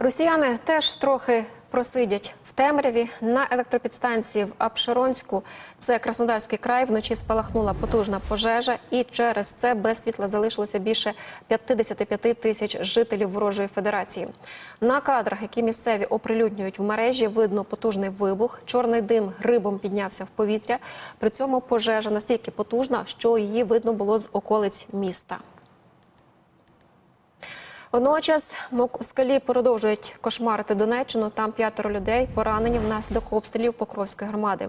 Росіяни теж трохи просидять в темряві на електропідстанції в Апшеронську. Це Краснодарський край. Вночі спалахнула потужна пожежа, і через це без світла залишилося більше 55 тисяч жителів ворожої федерації. На кадрах, які місцеві оприлюднюють в мережі, видно потужний вибух. Чорний дим грибом піднявся в повітря. При цьому пожежа настільки потужна, що її видно було з околиць міста. Водночас москалі продовжують кошмарити Донеччину. Там п'ятеро людей поранені внаслідок обстрілів Покровської громади.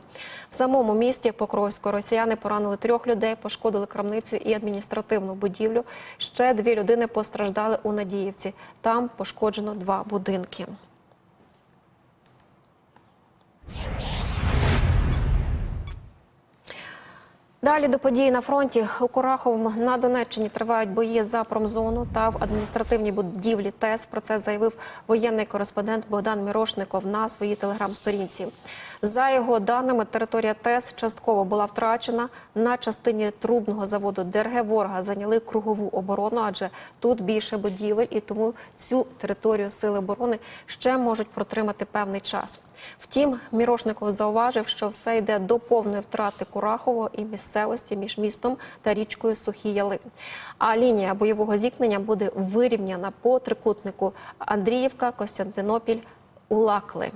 В самому місті Покровського росіяни поранили трьох людей, пошкодили крамницю і адміністративну будівлю. Ще дві людини постраждали у Надіївці. Там пошкоджено два будинки. Далі до подій на фронті у Кураховому на Донеччині тривають бої за промзону та в адміністративній будівлі ТЕС. Про це заявив воєнний кореспондент Богдан Мірошников на своїй телеграм-сторінці. За його даними, територія ТЕС частково була втрачена. На частині трубного заводу ДРГ ворога зайняли кругову оборону, адже тут більше будівель, і тому цю територію сили оборони ще можуть протримати певний час. Втім, Мірошников зауважив, що все йде до повної втрати Курахового і місцевості між містом та річкою Сухі Яли. А лінія бойового зіткнення буде вирівняна по трикутнику Андріївка, Костянтинопіль, Улакли.